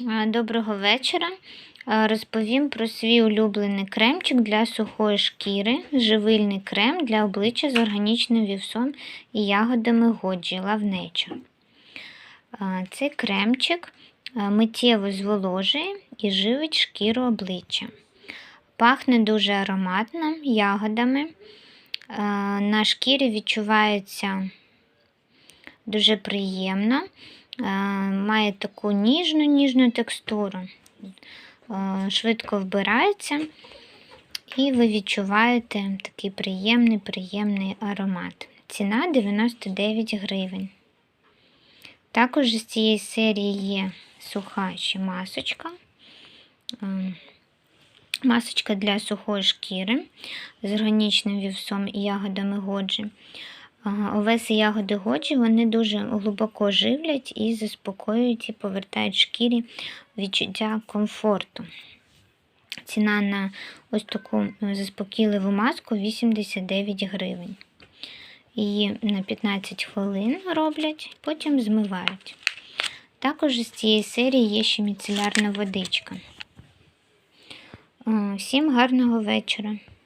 Е, Доброго вечора. Е, Розповім про свій улюблений кремчик для сухої шкіри, живильний крем для обличчя з органічним вівсом і ягодами годжі лавнеча. Цей кремчик е, миттєво зволожує і живить шкіру обличчя. Пахне дуже ароматно ягодами. На шкірі відчувається дуже приємно. Е, Має таку ніжну ніжну текстуру. Е, Швидко вбирається, і ви відчуваєте такий приємний, приємний аромат. Ціна 99 гривень. Також з цієї серії є суха ще масочка. Е, Масочка для сухої шкіри з органічним вівсом і ягодами годжі. Овеси ягоди годжі вони дуже глибоко живлять і заспокоюють і повертають шкірі відчуття комфорту. Ціна на ось таку заспокійливу маску 89 гривень. Її на 15 хвилин роблять, потім змивають. Також з цієї серії є ще міцелярна водичка. Е, Всім гарного вечора!